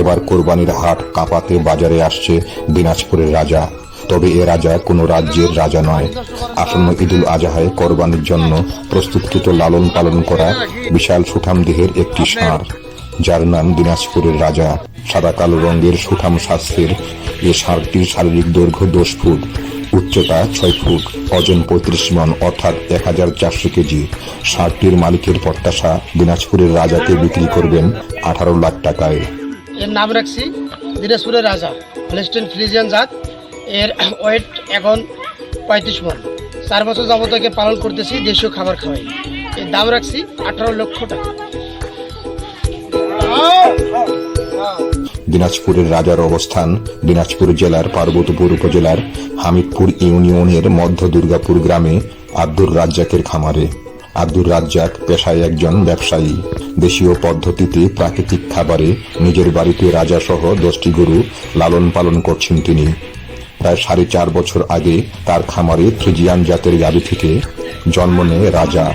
এবার কোরবানির হাট কাপাতে বাজারে আসছে দিনাজপুরের রাজা। তবে এ রাজা কোনো রাজ্যের রাজা নয়। আসন্ন ঈদুল আজহায় কোরবানির জন্য প্রস্তুতকৃত লালন পালন করা বিশাল সুঠাম দেহের একটি ষাঁড় যার নাম দিনাজপুরের রাজা। সাদা কালো রঙের সুঠাম শাস্ত্রের এ ষাঁড়টির শারীরিক দৈর্ঘ্য দশ ফুট, উচ্চতা ছয় ফুট, ওজন পঁয়ত্রিশ মন অর্থাৎ এক হাজার চারশো কেজি। ষাঁড়টির মালিকের প্রত্যাশা দিনাজপুরের রাজাকে বিক্রি করবেন আঠারো লাখ টাকায়। এর নাম রাখছি দিনাজপুরের রাজা হলেস্টেন ফ্রিজিয়ান জাত। এর ওয়েট এখন পঁয়ত্রিশ মন। চার বছর যাবত একে পালন করতেছি দেশীয় খাবার খাওয়াই। এর দাম রাখছি আঠারো লক্ষ টাকা। দিনাজপুরের রাজার অবস্থান দিনাজপুর জেলার পার্বতীপুর উপজেলার হামিদপুর ইউনিয়নের মধ্য দুর্গাপুর গ্রামে আব্দুর রাজ্জাকের খামারে। আব্দুর রাজ্জাক পেশায় একজন ব্যবসায়ী। দেশীয় পদ্ধতিতে প্রাকৃতিক খাবারে নিজের বাড়িতে রাজাসহ দশটি গরু লালন পালন করছেন তিনি। প্রায় সাড়ে চার বছর আগে তার খামারে ফ্রিজিয়ান জাতের গাভী থেকে জন্ম নেয় রাজা।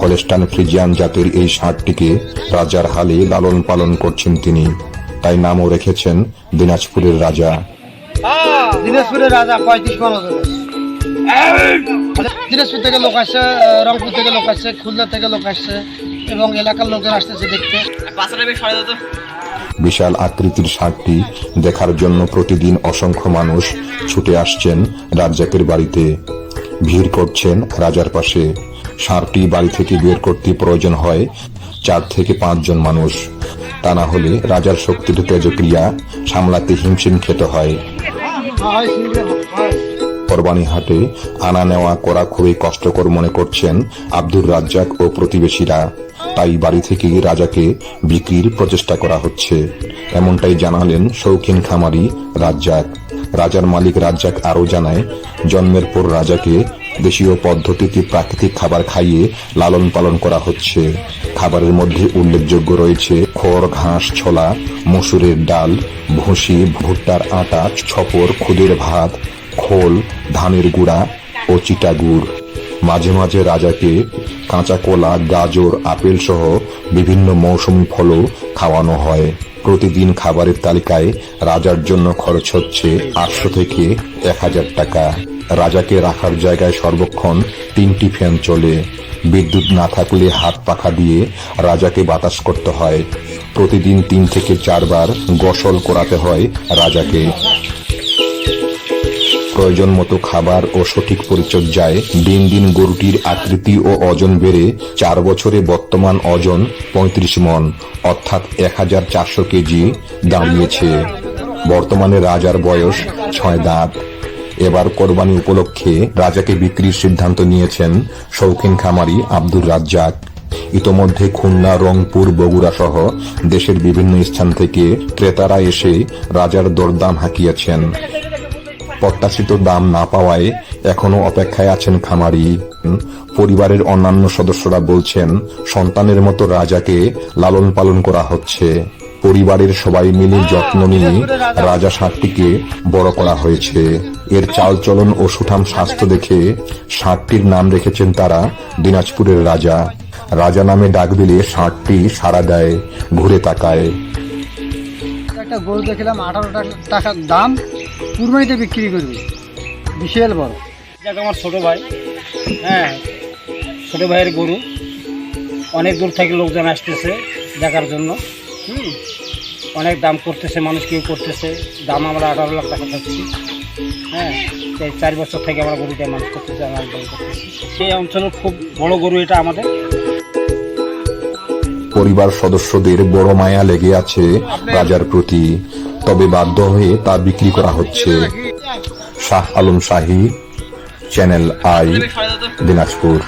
হলেস্টান ফ্রিজিয়ান জাতের এই ষাঁড়টিকে রাজার হালে লালন পালন করছেন তিনি। তাই নামও রেখেছেন দিনাজপুরের রাজা। দিনাজপুরের রাজা পঁয়ত্রিশ মন ওজনের। দিনাজপুর থেকে লোক আসছে রংপুর থেকে লোক আসছে খুলনা থেকে লোক আসছে এবং এলাকার লোকজন আসতেছে দেখতে। বিশাল আকৃতির ষাঁড়টি দেখার জন্য প্রতিদিন অসংখ্য মানুষ ছুটে আসছেন রাজ্জাকের বাড়িতে। ভিড় করছেন রাজার পাশে। ষাঁড়টি বাড়ি থেকে বের করতে প্রয়োজন হয় চার থেকে পাঁচজন মানুষ। তা না হলে রাজার শক্তির তেজক্রিয়া সামলাতে হিমশিম খেতে হয়। কোরবানি হাটে আনা নেওয়া করা খুবই কষ্টকর মনে করছেন আব্দুর রাজ্জাক ও প্রতিবেশীরা। তাই বাড়ি থেকে রাজাকে বিক্রির প্রচেষ্টা করা হচ্ছে। এমনটাই জানালেন শৌখিন খামারি রাজ্জাক। রাজার মালিক রাজ্জাক আরও জানায়, জন্মের পর রাজাকে দেশীয় পদ্ধতিতে প্রাকৃতিক খাবার খাইয়ে লালন পালন করা হচ্ছে। খাবারের মধ্যে উল্লেখযোগ্য রয়েছে খড়, ঘাস, ছোলা, মসুরের ডাল, ভুসি, ভুট্টার আটা, ছপর, খুদের ভাত খোল, ধানের গুঁড়া ও চিটা গুড়। মাঝে মাঝে রাজাকে কাঁচা কলা, গাজর আপেল সহ বিভিন্ন মৌসুমি ফলও খাওয়ানো হয়। প্রতিদিন খাবারের তালিকায় রাজার জন্য খরচ হচ্ছে আটশো থেকে এক হাজার টাকা। রাজাকে রাখার জায়গায় সর্বক্ষণ তিনটি ফ্যান চলে। বিদ্যুৎ না থাকলে হাত পাখা দিয়ে রাজাকে বাতাস করতে হয়। প্রতিদিন তিন থেকে চারবার গোসল করাতে হয় রাজাকে। প্রয়োজন মতো খাবার ও সঠিক পরিচর্যায় দিন দিন গরুটির আকৃতি ও ওজন বেড়ে চার বছরে বর্তমান ওজন পঁয়ত্রিশ মন, অর্থাৎ এক হাজার চারশো কেজি দাঁড়িয়েছে বর্তমানে রাজার বয়স ছয় দাঁত। এবার কোরবানি উপলক্ষে রাজাকে বিক্রির সিদ্ধান্ত নিয়েছেন শৌখিন খামারি আব্দুর রাজ্জাক। ইতোমধ্যে খুলনা, রংপুর, বগুড়া সহ দেশের বিভিন্ন স্থান থেকে ক্রেতারা এসে রাজার দরদাম হাঁকিয়েছেন। প্রত্যাশিত দাম না পাওয়ায় এখনও অপেক্ষায় আছেন খামারি। পরিবারের অন্যান্য সদস্যরা বলছেন, সন্তানের মতো রাজাকে লালন পালন করা হচ্ছে। পরিবারের সবাই মিলে যত্ন নিয়ে রাজা ষাঁড়টিকে বড় করা হয়েছে। এর চালচলন ও সুঠাম স্বাস্থ্য দেখে ষাঁড়টির নাম রেখেছেন তারা দিনাজপুরের রাজা। রাজা নামে ডাক দিলে ষাঁড়টি সাড়া দেয়, ঘুরে তাকায়। একটা গরু দেখলাম, আঠারো টাকার দাম। কুরবানিতে বিক্রি করবি। বিশাল বড়। যাক আমার ছোট ভাই হ্যাঁ ছোটো ভাইয়ের গরু। অনেক দূর থেকে লোকজন আসতেছে দেখার জন্য। হুম অনেক দাম করতেছে মানুষ কেউ করতেছে। দাম আমরা আঠারো লাখ টাকা পাচ্ছি। হ্যাঁ সেই চার বছর থেকে আমরা গরুটা মানুষ করতেছি আমরা দাম করতেছি সেই অঞ্চলের খুব বড় গরু এটা আমাদের। পরিবার সদস্যদের বড় মায়া লেগে আছে রাজার প্রতি। তবে বাধ্য হয়ে তা বিক্রি করা হচ্ছে। Shah Alam Shahi channel I Dinajpur.